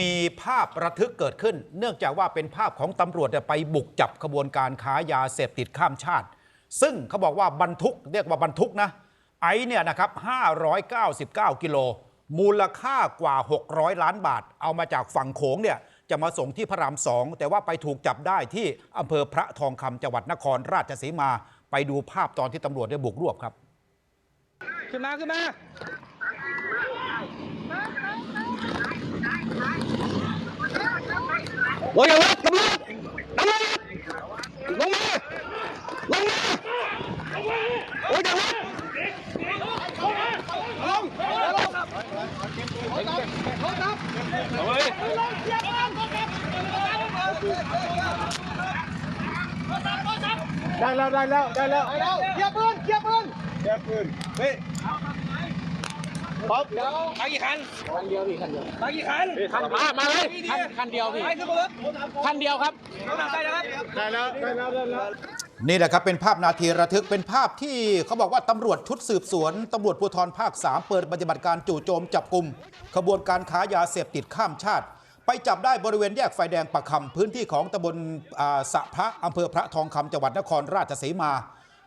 มีภาพระทึกเกิดขึ้น เนื่องจากว่าเป็นภาพของตำรวจไปบุกจับขบวนการค้ายาเสพติดข้ามชาติ ซึ่งเขาบอกว่าบรรทุกเรียกว่าบรรทุกนะ ไอเนี่ยนะครับ599 กิโล มูลค่ากว่า 600 ล้านบาท เอามาจากฝั่งโขงเนี่ยจะมาส่งที่พระรามสองแต่ว่าไปถูกจับได้ที่อำเภอพระทองคำจังหวัดนครราชสีมา ไปดูภาพตอนที่ตำรวจได้บุกรวบครับ ขึ้นมาขึ้นมา โอ้ยอย่าวัดตำรวจตำรวจลงมาลงมาโอ้ยอ ย่าวัดเอาเลยได้แล้วได้แล้วได้แล้วเคลียร์ปืนเคลียร์ปืนแก้ปืนเฮ้ยป๊อปมากี่คันคันเดียวพี่คันเดียวมากี่คันมามาเลยคันคันเดียวพี่ไปขึ้นมาเลยคันเดียวครับน้ำหนักได้นะครับได้แล้วได้แล้วได้แล้วนี่แหละครับเป็นภาพนาทีระทึกเป็นภาพที่เขาบอกว่าตำรวจชุดสืบสวนตำรวจภูธรภาค 3 เปิดปฏิบัติการจู่โจมจับกลุ่มขบวนการค้ายาเสพติดข้ามชาติ ไปจับได้บริเวณแยกไฟแดงปะคำพื้นที่ของตำบลอ่าสะพระอำเภอพระทองคำจังหวัดนครราชสีมา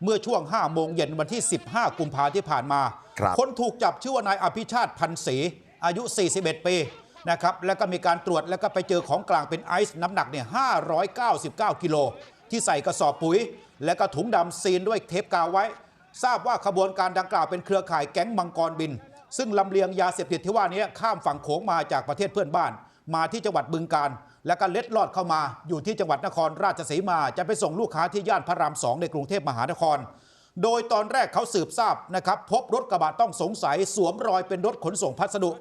เมื่อช่วง 5 โมงเย็นวันที่ 15 กุมภาที่ผ่านมาครับ คนถูกจับชื่อว่านายอภิชาติพันศรีอายุ 41 ปีนะครับแล้วก็มีการตรวจแล้วก็ไปเจอของกลางเป็นไอซ์น้ำหนักเนี่ย599 กิโล ที่ใส่กระสอบปุ๋ย และก็ถุงดำซีนด้วยเทปกาวไว้ ทราบว่าขบวนการดังกล่าวเป็นเครือข่ายแก๊งมังกรบิน ซึ่งลำเลียงยาเสพติดที่ว่านี้ข้ามฝั่งโขงมาจากประเทศเพื่อนบ้าน มาที่จังหวัดบึงการ แล้วก็เล็ดลอดเข้ามาอยู่ที่จังหวัดนครราชสีมา จะไปส่งลูกค้าที่ย่านพระรามสองในกรุงเทพมหานคร โดยตอนแรกเขาสืบทราบนะครับพบรถกระบะต้องสงสัยสวมรอยเป็นรถขนส่งพัสดุ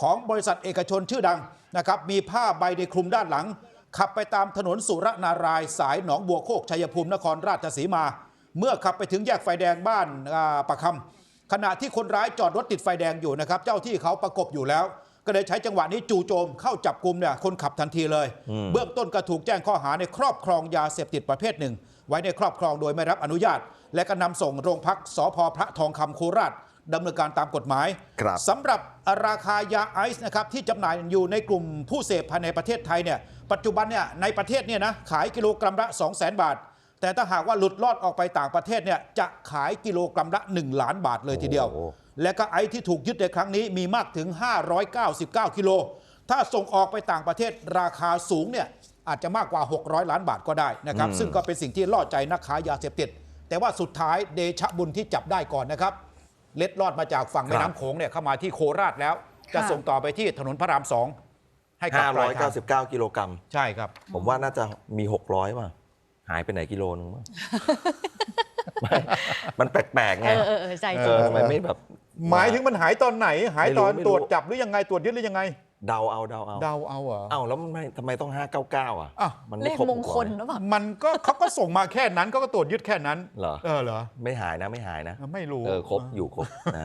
ของบริษัทเอกชนชื่อดังนะครับมีผ้าใบในคลุมด้านหลัง ขับไปตามถนนสุรนารายสายหนองบัวโคกชัยภูมินครราชสีมา เมื่อขับไปถึงแยกไฟแดงบ้านปะคำขณะที่คนร้ายจอดรถติดไฟแดงอยู่นะครับ เจ้าที่เขาประกบอยู่แล้ว ก็เลยใช้จังหวะนี้จู่โจมเข้าจับกลุ่มเนี่ยคนขับทันทีเลย เบื้องต้นก็ถูกแจ้งข้อหาในครอบครองยาเสพติดประเภทหนึ่ง ไว้ในครอบครองโดยไม่รับอนุญาต และก็นำส่งโรงพักสพพระทองคำโคราชดำเนินการตามกฎหมายครับสำหรับราคายาไอซ์นะครับที่จำหน่ายอยู่ในกลุ่มผู้เสพภายในประเทศไทยเนี่ยปัจจุบันเนี่ยในประเทศเนี่ยนะขายกิโลกรัมละ 2 0 0 0 0 0 บาท แต่ถ้าหากว่าหลุดลอดออกไปต่างประเทศเนี่ยจะขายกิโลกรัมละ 1 ล้านบาทเลยทีเดียว โอ้และก็ไอซ์ที่ถูกยึดในครั้งนี้มีมากถึง 599 กิโล ถ้าส่งออกไปต่างประเทศราคาสูงเนี่ยอาจจะมากกว่า 600 ล้านบาทก็ได้นะครับ ซึ่งก็เป็นสิ่งที่ล่อใจนักค้ายาเสพติด แต่ว่าสุดท้ายเดชะบุญที่จับได้ก่อนนะครับ เล็ดลอดมาจากฝั่งแม่น้ำโขงเนี่ยเข้ามาที่โคราชแล้ว จะค่ะส่งต่อไปที่ถนนพระรามสองให้กับปลายทาง599 กิโลกรัม ใช่ครับ ผมว่าน่าจะมี 600ป่ะหายไปไหนกิโลนึงมั้ง ไม่มันแปลกๆไงเออเออเออใช่เอจริง อทำไมไม่แบบ หมายถึงมันหายตอนไหน หายตอนไม่รู้ ตรวจจับหรือยังไงตรวจยึดหรือยังไง เดาเอาเดาเอาเดาเอาเหรอ เอ้าแล้วมันไม่ทำไมต้อง599อะอ้าว มันเลไม่ขครบมงคลก่อนหรือเปล่า มันก็เขาก็ส่งมาแค่นั้นก็ก็ตรวจยึดแค่นั้นเหรอ เออเหรอ ไม่หายนะไม่หายนะ ไม่รู้ เออครบอยู่ครบนะ